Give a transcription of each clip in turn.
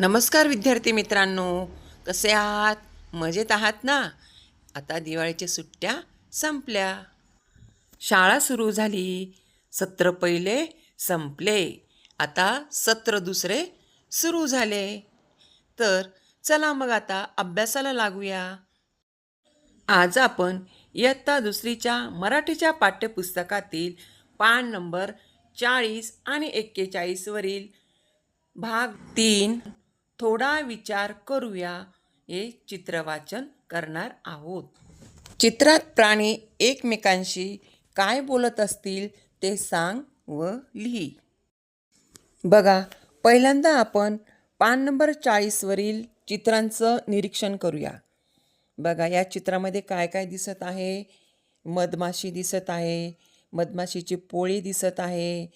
नमस्कार विद्यार्थी मित्रांनो. कसे आहात? मजेत आहात ना? आता दिवाळीच्या सुट्ट्या संपल्या. शाळा सुरू झाली. सत्र पहिले संपले. आता सत्र दुसरे सुरू झाले. तर चला मग आता अभ्यासाला लागूया. आज आपण इयत्ता दुसरीच्या मराठीच्या पाठ्यपुस्तकातील पान नंबर चाळीस आणि एक्केचाळीसवरील भाग तीन थोडा विचार करूया हे चित्रवाचन करणार आहोत. चित्रात प्राणी एकमेकांशी काय बोलत असतील ते सांग व लिही. बघा पहिल्यांदा आपण पान नंबर चाळीसवरील चित्रांचं निरीक्षण करूया. बघा या चित्रामध्ये काय काय दिसत आहे? मधमाशी दिसत आहे मधमाशीची पोळी दिसत आहे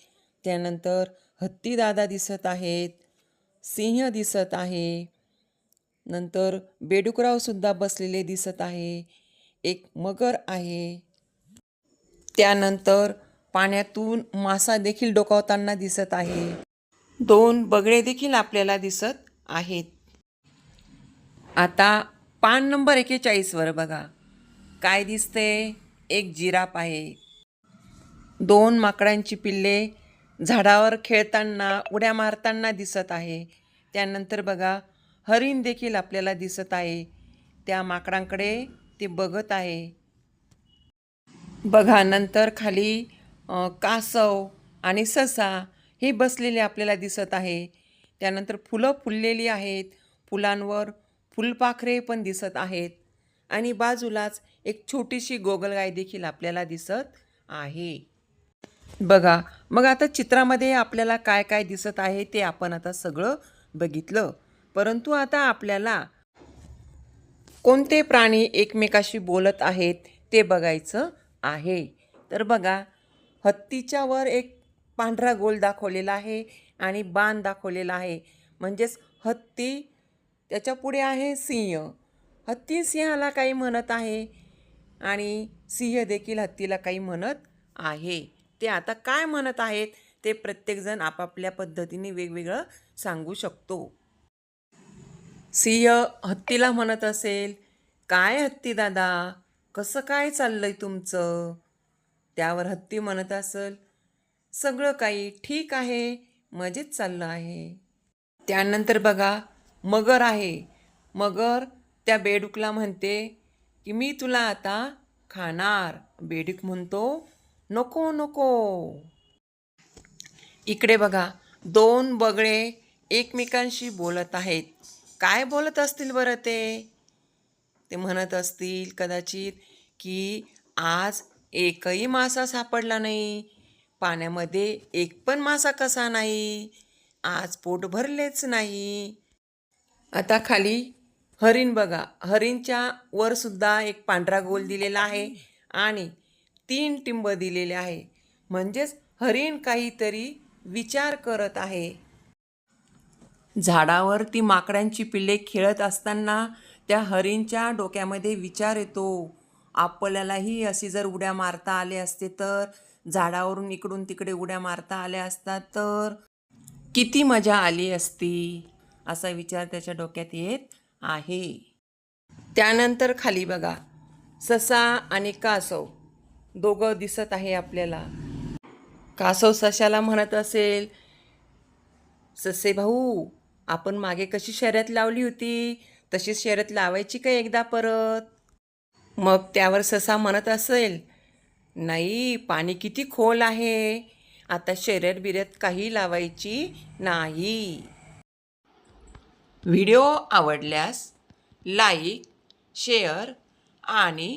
त्यानंतर हत्तीदादा दिसत आहेत सिंह दिसत आहे. नंतर बेडुकरावसुद्धा बसलेले दिसत आहे. एक मगर आहे. त्यानंतर पाण्यातून मासा देखील डोकावताना दिसत आहे. दोन बगळे देखील आपल्याला दिसत आहेत. आता पान नंबर एकेचाळीसवर बघा. काय दिसते? एक जिराफ आहे. दोन माकडांची पिल्ले झाडावर खेळताना उड्या मारताना दिसत आहे. त्यानंतर बघा हरिण देखील आपल्याला दिसत आहे. त्या माकडांकडे ते बघत आहे. बघा नंतर खाली कासव आणि ससा हे बसलेले आपल्याला दिसत आहे. त्यानंतर फुलं फुललेली आहेत. फुलांवर फुलपाखरे पण दिसत आहेत. आणि बाजूलाच एक छोटीशी गोगलगाय देखील आपल्याला दिसत आहे. बघा मग आता चित्रामध्ये आपल्याला काय काय दिसत आहे ते आपण आता सगळं बघितलं. परंतु आता आपल्याला कोणते प्राणी एकमेकाशी बोलत आहेत ते बघायचं आहे. तर बघा हत्तीच्या वर एक पांढरा गोल दाखवलेला आहे आणि बाण दाखवलेला आहे. म्हणजेच हत्ती त्याच्या पुढे आहे सिंह. हत्ती सिंहाला काही म्हणत आहे आणि सिंह देखील हत्तीला काही म्हणत आहे. ते आता काय म्हणत आहेत ते प्रत्येकजण आपापल्या पद्धतीने वेगवेगळं सांगू शकतो. सिंह हत्तीला म्हणत असेल काय हत्ती दादा? कसं काय चाललंय तुमचं? त्यावर हत्ती म्हणत असेल सगळं काही ठीक आहे मजेत चाललं आहे. त्यानंतर बघा मगर आहे. मगर त्या बेडूकला म्हणते की मी तुला आता खाणार. बेडूक म्हणतो नको नको. इकडे बघा दोन बगळे एकमेकांशी बोलत आहेत. काय बोलत असतील बरं ते? ते म्हणत असतील कदाचित की आज एकही मासा सापडला नाही. पाण्यामध्ये एक पण मासा कसा नाही? आज पोट भरलेच नाही. आता खाली हरिण बघा. हरिणच्या वर सुद्धा एक पांढरा गोल दिलेला आहे. आणि तीन टिंब दिलेले आहे. म्हणजेच हरिण काहीतरी विचार करत आहे. झाडावर ती माकडांची पिल्ले खेळत असताना त्या हरिणच्या डोक्यामध्ये विचार येतो. आपल्यालाही अशी जर उड्या मारता आले असते तर झाडावरून इकडून तिकडे उड्या मारता आल्या असतात तर किती मजा आली असती? असा विचार त्याच्या डोक्यात येत आहे. त्यानंतर खाली बघा. ससा आणि कासव. दोघं दिसत आहे आपल्याला. कासव सशाला म्हणत असेल ससे भाऊ आपण मागे कशी शर्यत लावली होती? तशीच शर्यत लावायची का एकदा परत? मग त्यावर ससा म्हणत असेल नाही पाणी किती खोल आहे. आता शर्यत बिर्यत काही लावायची नाही. व्हिडिओ आवडल्यास लाईक शेअर आणि